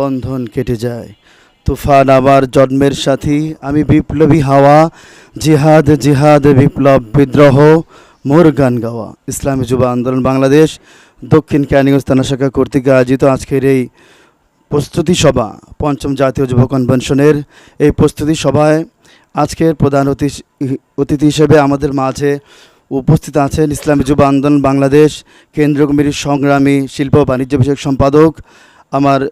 বন্ধন কেটে যায়। তুফান আমার জন্মের সাথী, আমি বিপ্লবী হাওয়া। জিহাদ জিহাদ, বিপ্লব, বিদ্রোহ, মোর গান গাওয়া। ইসলামী যুব আন্দোলন বাংলাদেশ, দক্ষিণ ক্যানিগঞ্জ থানা শাখা কর্তৃক আয়োজিত আজকের এই প্রস্তুতি সভা, পঞ্চম জাতীয় যুব কনভেনশনের এই প্রস্তুতি সভায় আজকের প্রধান অতি- অতিথি হিসেবে আমাদের মাঝে উপস্থিত আছেন ইসলামী যুব আন্দোলন বাংলাদেশ কেন্দ্রীয় কমিটির সংগ্রামী শিল্প বাণিজ্য বিষয়ক সম্পাদক, আমার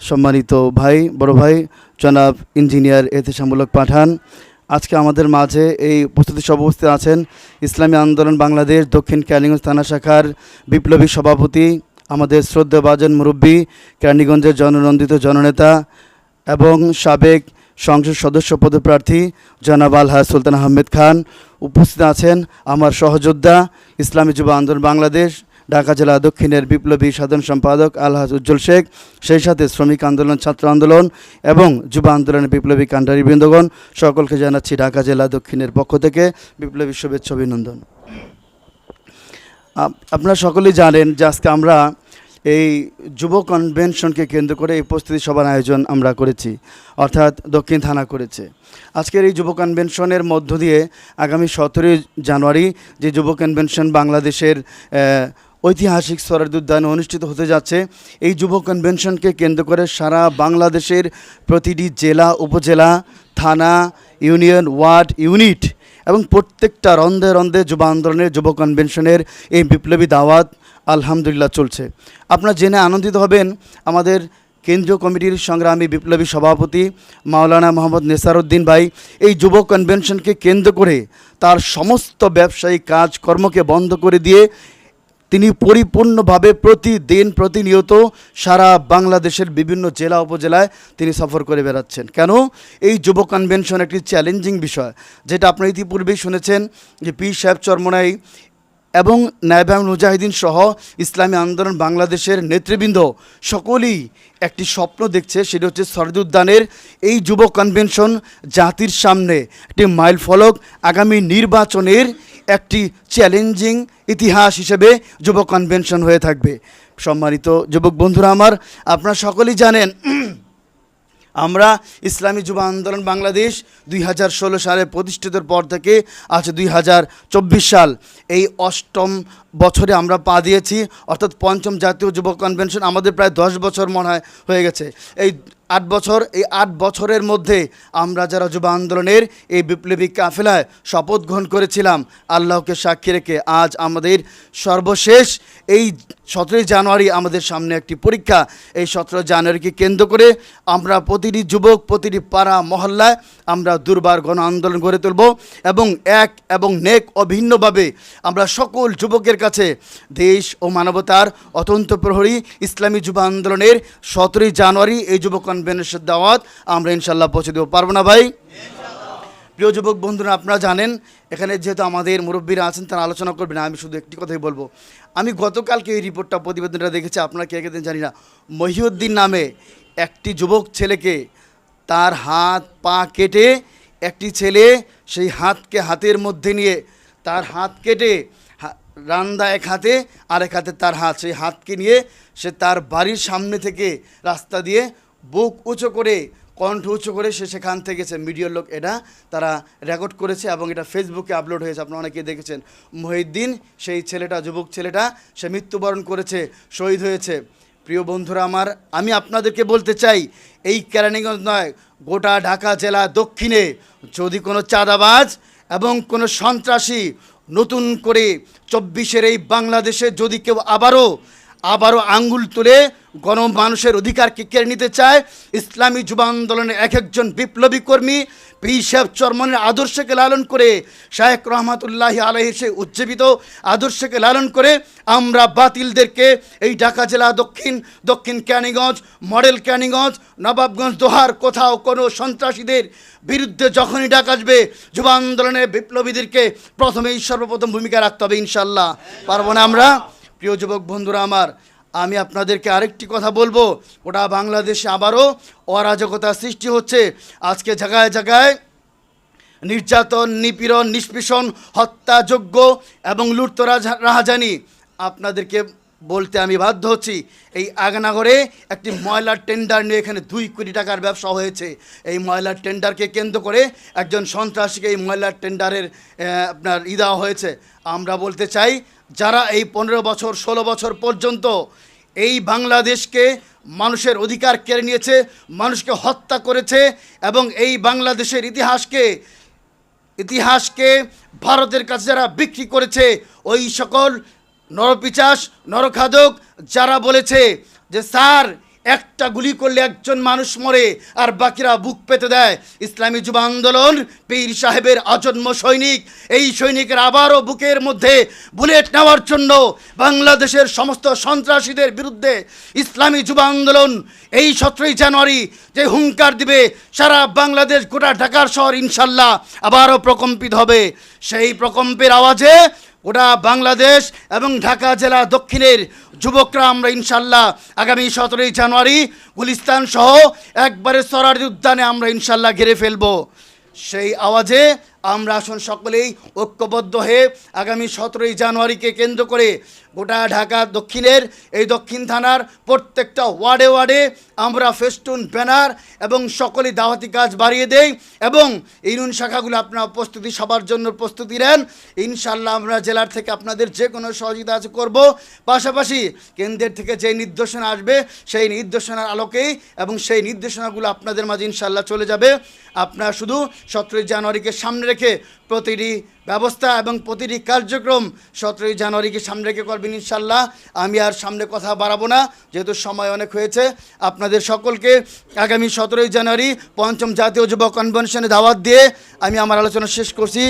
সম্মানিত ভাই, বড় ভাই, জনাব ইঞ্জিনিয়ার এতেশামূলক পাঠান। আজকে আমাদের মাঝে এই উপস্থিত আছেন ইসলামী আন্দোলন বাংলাদেশ দক্ষিণ ক্যানিগঞ্জ থানা শাখার বিপ্লবী সভাপতি, আমাদের শ্রদ্ধাভাজন মুরব্বী, ক্যানিগঞ্জের জননন্দিত জননেতা এবং সাবেক সংসদ সদস্য পদপ্রার্থী জনাব আলহা সুলতান আহমেদ খান। উপস্থিত আছেন আমার সহযোদ্ধা, ইসলামী যুব আন্দোলন বাংলাদেশ ঢাকা জেলা দক্ষিণের বিপ্লবী সাধারণ সম্পাদক আলহাজ উজ্জ্বল শেখ, সেই সাথে শ্রমিক আন্দোলন, ছাত্র আন্দোলন এবং যুব আন্দোলনের বিপ্লবী কাণ্ডারি বৃন্দগণ, সকলকে জানাচ্ছি ঢাকা জেলা দক্ষিণের পক্ষ থেকে বিপ্লবী শুভেচ্ছা, অভিনন্দন। আপ- আপনারা সকলেই জানেন যে আজকে আমরা এই যুব কনভেনশনকে কেন্দ্র করে এই প্রস্তুতি সভার আয়োজন আমরা করেছি, অর্থাৎ দক্ষিণ থানা করেছে। আজকের এই যুব কনভেনশনের মধ্য দিয়ে আগামী সতেরোই জানুয়ারি যে যুব কনভেনশন বাংলাদেশের ঐতিহাসিক সরাদ উদ্যানে অনুষ্ঠিত হতে যাচ্ছে। এই যুব কনভেনশনকে কেন্দ্র করে সারা বাংলাদেশের প্রতিটি জেলা, উপজেলা, থানা, ইউনিয়ন, ওয়ার্ড, ইউনিট এবং প্রত্যেকটা রন্ধে রন্ধে যুব আন্দোলনের, যুব কনভেনশনের এই বিপ্লবী দাওয়াত আলহামদুলিল্লাহ চলছে। আপনারা জেনে আনন্দিত হবেন, আমাদের কেন্দ্রীয় কমিটির সংগ্রামী বিপ্লবী সভাপতি মাওলানা মোহাম্মদ নেসারউদ্দিন ভাই এই যুব কনভেনশনকে কেন্দ্র করে তার সমস্ত ব্যবসায়িক কাজকর্মকে বন্ধ করে দিয়ে তিনি পরিপূর্ণভাবে প্রতিদিন প্রতিনিয়ত সারা বাংলাদেশের বিভিন্ন জেলা উপজেলায় তিনি সফর করে বেড়াচ্ছেন। কেন? এই যুব কনভেনশন একটি চ্যালেঞ্জিং বিষয়, যেটা আপনারা ইতিপূর্বেই শুনেছেন যে পি সাহেব চরমনাই এবং নায়বাম মুজাহিদিন সহ ইসলামী আন্দোলন বাংলাদেশের নেতৃবৃন্দ সকলেই একটি স্বপ্ন দেখছে, সেটা হচ্ছে শরদ উদ্যানের এই যুব কনভেনশন জাতির সামনে একটি মাইল ফলক আগামী নির্বাচনের একটি চ্যালেঞ্জিং ইতিহাস হিসেবে যুব কনভেনশন হয়ে থাকবে। সম্মানিত যুবক বন্ধুরা আমার, আপনারা সকলেই জানেন, আমরা ইসলামী যুব আন্দোলন বাংলাদেশ দুই হাজার ষোলো সালে প্রতিষ্ঠিতর পর থেকে আজ দুই হাজার চব্বিশ সাল এই অষ্টম বছরে আমরা পা দিয়েছি। অর্থাৎ পঞ্চম জাতীয় যুব কনভেনশন আমাদের প্রায় দশ বছর মনে হয় হয়ে গেছে। এই আট বছর, এই আট বছরের মধ্যে আমরা যারা যুব আন্দোলনের এই বিপ্লবী কাফেলায় শপথ গ্রহণ করেছিলাম, আল্লাহকে সাক্ষী রেখে আজ আমাদের সর্বশেষ এই সতেরোই জানুয়ারি আমাদের সামনে একটি পরীক্ষা। এই সতেরো জানুয়ারিকে কেন্দ্র করে আমরা প্রতিটি যুবক, প্রতিটি পাড়া, মহল্লায় আমরা দুর্বার গণ আন্দোলন গড়ে তুলব এবং এক এবং নেক অভিন্নভাবে আমরা সকল যুবকের কাছে দেশ ও মানবতার অতন্ত প্রহরী ইসলামী যুব আন্দোলনের সতেরোই জানুয়ারি এই যুব কনভেনশন দাওয়াত, আমরা ইনশাল্লাহ পৌঁছে দেবো। পারব না ভাই? প্রিয় যুবক বন্ধুরা, আপনারা জানেন, এখানে যেহেতু আমাদের মুরব্বীরা আছেন, তারা আলোচনা করবেন, আমি শুধু একটি কথাই বলব। আমি গতকালকে এই রিপোর্টটা, প্রতিবেদনটা দেখেছি, আপনারা কে জানি না। মহিউদ্দিন নামে একটি যুবক ছেলেকে তার হাত, পা কেটে একটি ছেলে সেই হাতকে হাতের মধ্যে নিয়ে তার হাত কেটে রান্দা এক হাতে আর এক হাতে তার হাত। সেই হাতকে নিয়ে সে তার বাড়ির সামনে থেকে রাস্তা দিয়ে বুক উঁচু করে, কণ্ঠ উঁচু করে সে সেখান থেকে গেছে মিডিয়ার লোক এটা তারা রেকর্ড করেছে এবং এটা ফেসবুকে আপলোড হয়েছে। আপনারা অনেকেই দেখেছেন। মহিউদ্দিন, সেই ছেলেটা, যুবক ছেলেটা, সে মৃত্যুবরণ করেছে, শহীদ হয়েছে। প্রিয় বন্ধুরা আমার, আমি আপনাদেরকে বলতে চাই, এই কেরানীগঞ্জ নয়, গোটা ঢাকা জেলা দক্ষিণে যদি কোনো চাঁদাবাজ এবং কোনো সন্ত্রাসী নতুন করে চব্বিশের এই বাংলাদেশে যদি কেউ আবারও আবারও আঙ্গুল তুলে গণমানুষের অধিকারকে কেড়ে নিতে চায়। ইসলামী যুব আন্দোলনের এক একজন বিপ্লবী কর্মী পি সাহেব চরমনের আদর্শকে লালন করে শায়েক রহমাতুল্লাহ আলহের সেই উজ্জীবিত আদর্শকে লালন করে আমরা বাতিলদেরকে এই ঢাকা জেলা দক্ষিণ দক্ষিণ ক্যানিগঞ্জ মডেল ক্যানিগঞ্জ নবাবগঞ্জ, দোহার কোথাও কোনো সন্ত্রাসীদের বিরুদ্ধে যখনই ডাক আসবে, যুব আন্দোলনের বিপ্লবীদেরকে প্রথমেই সর্বপ্রথম ভূমিকা রাখতে হবে ইনশাল্লাহ পারব না আমরা? প্রিয় যুবক বন্ধুরা আমার, আমি আপনাদেরকে আরেকটি কথা বলব। ওটা বাংলাদেশে আবারও অরাজকতা সৃষ্টি হচ্ছে। আজকে জায়গায় জায়গায় নির্যাতন, নিপীড়ন, নিষ্পেষণ, হত্যাযোগ্য এবং লুটতরা রাহাজানি আপনাদেরকে বলতে আমি বাধ্য হচ্ছি, এই আগনাগরে একটি ময়লার টেন্ডার নিয়ে এখানে দুই কোটি টাকার ব্যবসা হয়েছে। এই ময়লার টেন্ডারকে কেন্দ্র করে একজন সন্ত্রাসীকে এই ময়লার টেন্ডারের আপনার ই দেওয়া হয়েছে। আমরা বলতে চাই, যারা এই পনেরো বছর, ষোলো বছর পর্যন্ত এই বাংলাদেশকে মানুষের অধিকার কেড়ে নিয়েছে, মানুষকে হত্যা করেছে এবং এই বাংলাদেশের ইতিহাসকে ইতিহাসকে ভারতের কাছে যারা বিক্রি করেছে, ওই সকল নরপিচাস নরখাদক যারা বলেছে যে, স্যার, একটা গুলি করলে একজন মানুষ মরে, আর বাকিরা বুক পেতে দেয়। ইসলামী যুব আন্দোলন, পীর সাহেবের আজন্ম সৈনিক, এই সৈনিকের আবারও বুকের মধ্যে বুলেট নেওয়ার জন্য বাংলাদেশের সমস্ত সন্ত্রাসীদের বিরুদ্ধে ইসলামী যুব আন্দোলন এই সতেরোই জানুয়ারি যে হুঙ্কার দিবে, সারা বাংলাদেশ, গোটা ঢাকার শহর ইনশাল্লাহ আবারও প্রকম্পিত হবে। সেই প্রকম্পের আওয়াজে গোটা বাংলাদেশ এবং ঢাকা জেলা দক্ষিণের যুবকরা আমরা ইনশাল্লাহ আগামী সতেরোই জানুয়ারি গুলিস্তান সহ একবারে সরারি উদ্যানে আমরা ইনশাল্লাহ ঘিরে ফেলব। সেই আওয়াজে আমরা আসুন সকলেই ঐক্যবদ্ধ হয়ে আগামী সতেরোই জানুয়ারিকে কেন্দ্র করে গোটা ঢাকা দক্ষিণের, এই দক্ষিণ থানার প্রত্যেকটা ওয়ার্ডে ওয়ার্ডে আমরা ফেস্টুন ব্যানার এবং সকলেই দাওয়াতি কাজ বাড়িয়ে দেই এবং ইউনিয়ন শাখাগুলো আপনার প্রস্তুতি সবার জন্য প্রস্তুতি নেন। ইনশাল্লাহ আমরা জেলার থেকে আপনাদের যে কোনো সহযোগিতা আছে করব। পাশাপাশি কেন্দ্রের থেকে যে নির্দেশনা আসবে, সেই নির্দেশনার আলোকেই এবং সেই নির্দেশনাগুলো আপনাদের মাঝে ইনশাল্লাহ চলে যাবে। আপনারা শুধু সতেরোই জানুয়ারিকে সামনে রেখে প্রতিটি ব্যবস্থা এবং প্রতিটি কার্যক্রম সতেরোই জানুয়ারিকে সামনে রেখে করবেন ইনশাল্লাহ আমি আর সামনে কথা বাড়াবো না, যেহেতু সময় অনেক হয়েছে। আপনাদের সকলকে আগামী সতেরোই জানুয়ারি পঞ্চম জাতীয় যুব কনভেনশনে দাওয়াত দিয়ে আমি আমার আলোচনা শেষ করছি।